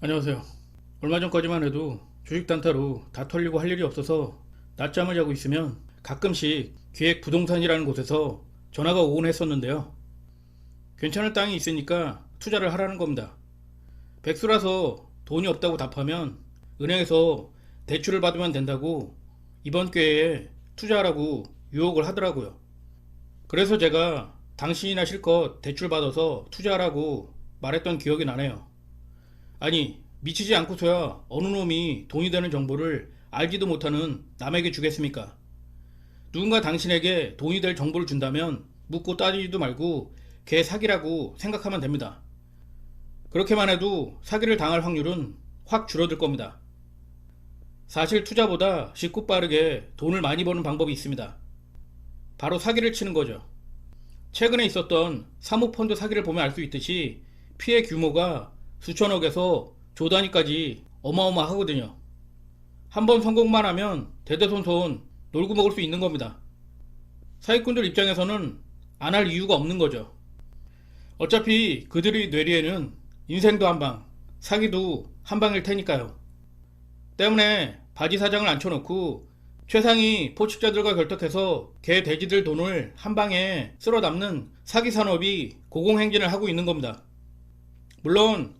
안녕하세요. 얼마 전까지만 해도 주식 단타로 다 털리고 할 일이 없어서 낮잠을 자고 있으면 가끔씩 기획 부동산이라는 곳에서 전화가 오곤 했었는데요. 괜찮은 땅이 있으니까 투자를 하라는 겁니다. 백수라서 돈이 없다고 답하면 은행에서 대출을 받으면 된다고 이번 기회에 투자하라고 유혹을 하더라고요. 그래서 제가 당신이나 실컷 대출 받아서 투자하라고 말했던 기억이 나네요. 아니, 미치지 않고서야 어느 놈이 돈이 되는 정보를 알지도 못하는 남에게 주겠습니까? 누군가 당신에게 돈이 될 정보를 준다면 묻고 따지지도 말고 걔 사기라고 생각하면 됩니다. 그렇게만 해도 사기를 당할 확률은 확 줄어들 겁니다. 사실 투자보다 쉽고 빠르게 돈을 많이 버는 방법이 있습니다. 바로 사기를 치는 거죠. 최근에 있었던 사모펀드 사기를 보면 알 수 있듯이 피해 규모가 수천억에서 조 단위까지 어마어마하거든요. 한 번 성공만 하면 대대손손 놀고 먹을 수 있는 겁니다. 사기꾼들 입장에서는 안 할 이유가 없는 거죠. 어차피 그들의 뇌리에는 인생도 한 방, 사기도 한 방일 테니까요. 때문에 바지 사장을 앉혀놓고 최상위 포식자들과 결탁해서 개 돼지들 돈을 한 방에 쓸어 담는 사기 산업이 고공행진을 하고 있는 겁니다. 물론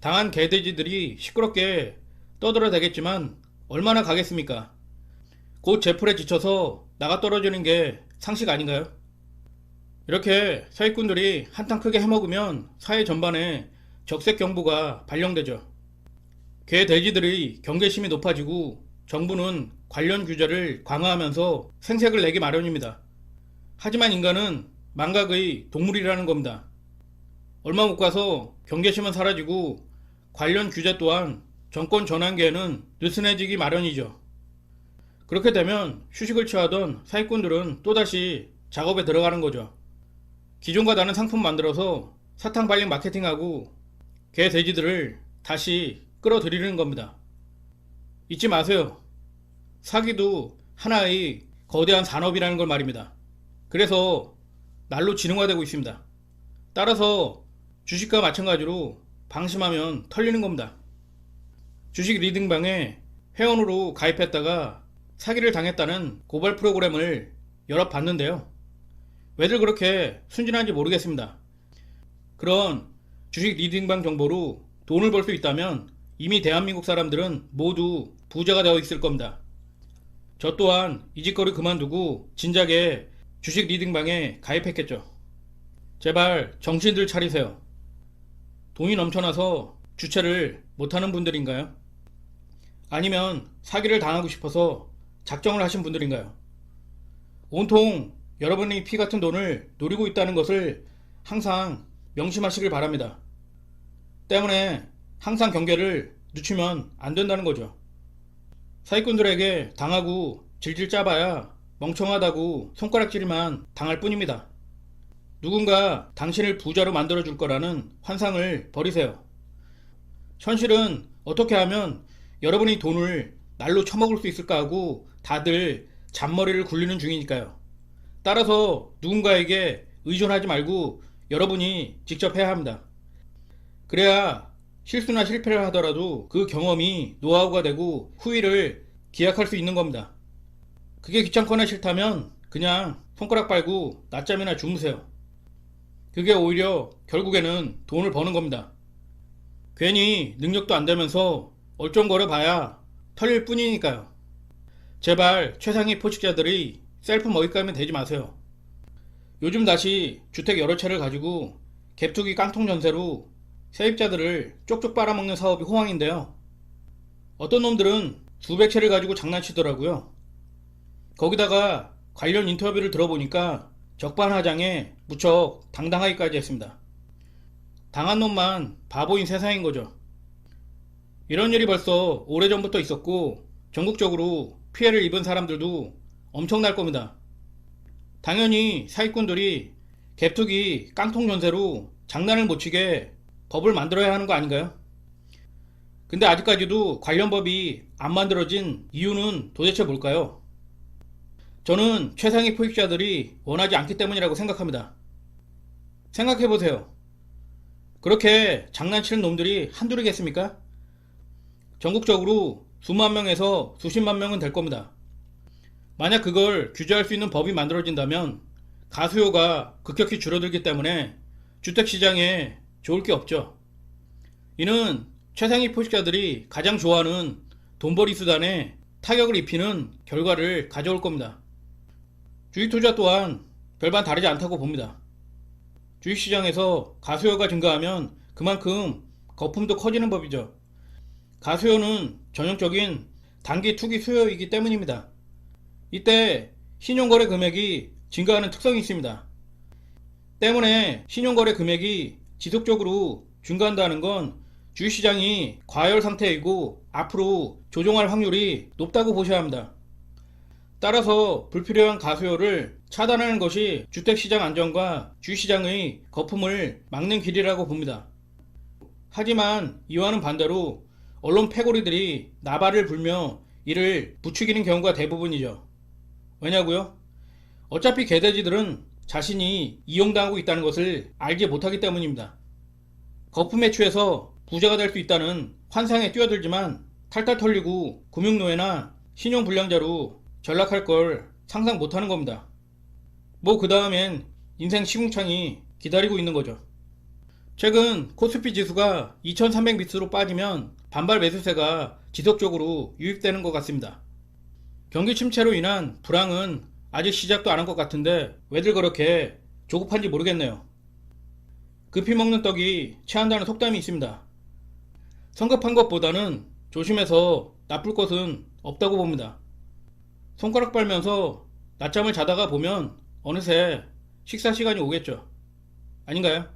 당한 개돼지들이 시끄럽게 떠들어대겠지만 얼마나 가겠습니까? 곧 제풀에 지쳐서 나가 떨어지는 게 상식 아닌가요? 이렇게 사기꾼들이 한탕 크게 해먹으면 사회 전반에 적색 경보가 발령되죠. 개 돼지들의 경계심이 높아지고 정부는 관련 규제를 강화하면서 생색을 내기 마련입니다. 하지만 인간은 망각의 동물이라는 겁니다. 얼마 못 가서 경계심은 사라지고 관련 규제 또한 정권 전환기에는 느슨해지기 마련이죠. 그렇게 되면 휴식을 취하던 사기꾼들은 또다시 작업에 들어가는 거죠. 기존과 다른 상품 만들어서 사탕 발림 마케팅하고 개 돼지들을 다시 끌어들이는 겁니다. 잊지 마세요. 사기도 하나의 거대한 산업이라는 걸 말입니다. 그래서 날로 지능화되고 있습니다. 따라서 주식과 마찬가지로 방심하면 털리는 겁니다. 주식 리딩방에 회원으로 가입했다가 사기를 당했다는 고발 프로그램을 여러 봤는데요. 왜들 그렇게 순진한지 모르겠습니다. 그런 주식 리딩방 정보로 돈을 벌 수 있다면 이미 대한민국 사람들은 모두 부자가 되어 있을 겁니다. 저 또한 이 짓거리 그만두고 진작에 주식 리딩방에 가입했겠죠. 제발 정신들 차리세요. 돈이 넘쳐나서 주체를 못하는 분들인가요? 아니면 사기를 당하고 싶어서 작정을 하신 분들인가요? 온통 여러분이 피 같은 돈을 노리고 있다는 것을 항상 명심하시길 바랍니다. 때문에 항상 경계를 늦추면 안 된다는 거죠. 사기꾼들에게 당하고 질질 짜봐야 멍청하다고 손가락질만 당할 뿐입니다. 누군가 당신을 부자로 만들어 줄 거라는 환상을 버리세요. 현실은 어떻게 하면 여러분이 돈을 날로 처먹을 수 있을까 하고 다들 잔머리를 굴리는 중이니까요. 따라서 누군가에게 의존하지 말고 여러분이 직접 해야 합니다. 그래야 실수나 실패를 하더라도 그 경험이 노하우가 되고 후위를 기약할 수 있는 겁니다. 그게 귀찮거나 싫다면 그냥 손가락 빨고 낮잠이나 주무세요. 그게 오히려 결국에는 돈을 버는 겁니다. 괜히 능력도 안 되면서 얼쩡거려 봐야 털릴 뿐이니까요. 제발 최상위 포식자들이 셀프 먹잇감이 되지 마세요. 요즘 다시 주택 여러 채를 가지고 갭투기 깡통 전세로 세입자들을 쪽쪽 빨아먹는 사업이 호황인데요. 어떤 놈들은 수백 채를 가지고 장난치더라고요. 거기다가 관련 인터뷰를 들어보니까 적반하장에 무척 당당하기까지 했습니다. 당한 놈만 바보인 세상인 거죠. 이런 일이 벌써 오래전부터 있었고 전국적으로 피해를 입은 사람들도 엄청날 겁니다. 당연히 사기꾼들이 갭투기 깡통 연세로 장난을 못 치게 법을 만들어야 하는 거 아닌가요? 근데 아직까지도 관련 법이 안 만들어진 이유는 도대체 뭘까요? 저는 최상위 포획자들이 원하지 않기 때문이라고 생각합니다. 생각해보세요. 그렇게 장난치는 놈들이 한둘이겠습니까? 전국적으로 수만 명에서 수십만 명은 될 겁니다. 만약 그걸 규제할 수 있는 법이 만들어진다면 가수요가 급격히 줄어들기 때문에 주택시장에 좋을 게 없죠. 이는 최상위 포식자들이 가장 좋아하는 돈벌이 수단에 타격을 입히는 결과를 가져올 겁니다. 주식 투자 또한 별반 다르지 않다고 봅니다. 주식시장에서 가수요가 증가하면 그만큼 거품도 커지는 법이죠. 가수요는 전형적인 단기 투기 수요이기 때문입니다. 이때 신용거래 금액이 증가하는 특성이 있습니다. 때문에 신용거래 금액이 지속적으로 증가한다는 건 주식시장이 과열 상태이고 앞으로 조정할 확률이 높다고 보셔야 합니다. 따라서 불필요한 가수요를 차단하는 것이 주택시장 안정과 주식시장의 거품을 막는 길이라고 봅니다. 하지만 이와는 반대로 언론 패고리들이 나발을 불며 이를 부추기는 경우가 대부분이죠. 왜냐고요? 어차피 개돼지들은 자신이 이용당하고 있다는 것을 알지 못하기 때문입니다. 거품에 취해서 부자가 될 수 있다는 환상에 뛰어들지만 탈탈 털리고 금융노예나 신용불량자로 전락할 걸 상상 못하는 겁니다. 뭐 그 다음엔 인생 시궁창이 기다리고 있는 거죠. 최근 코스피 지수가 2300미스로 빠지면 반발 매수세가 지속적으로 유입되는 것 같습니다. 경기 침체로 인한 불황은 아직 시작도 안 한 것 같은데 왜들 그렇게 조급한지 모르겠네요. 급히 먹는 떡이 체한다는 속담이 있습니다. 성급한 것보다는 조심해서 나쁠 것은 없다고 봅니다. 손가락 빨면서 낮잠을 자다가 보면 어느새 식사 시간이 오겠죠. 아닌가요?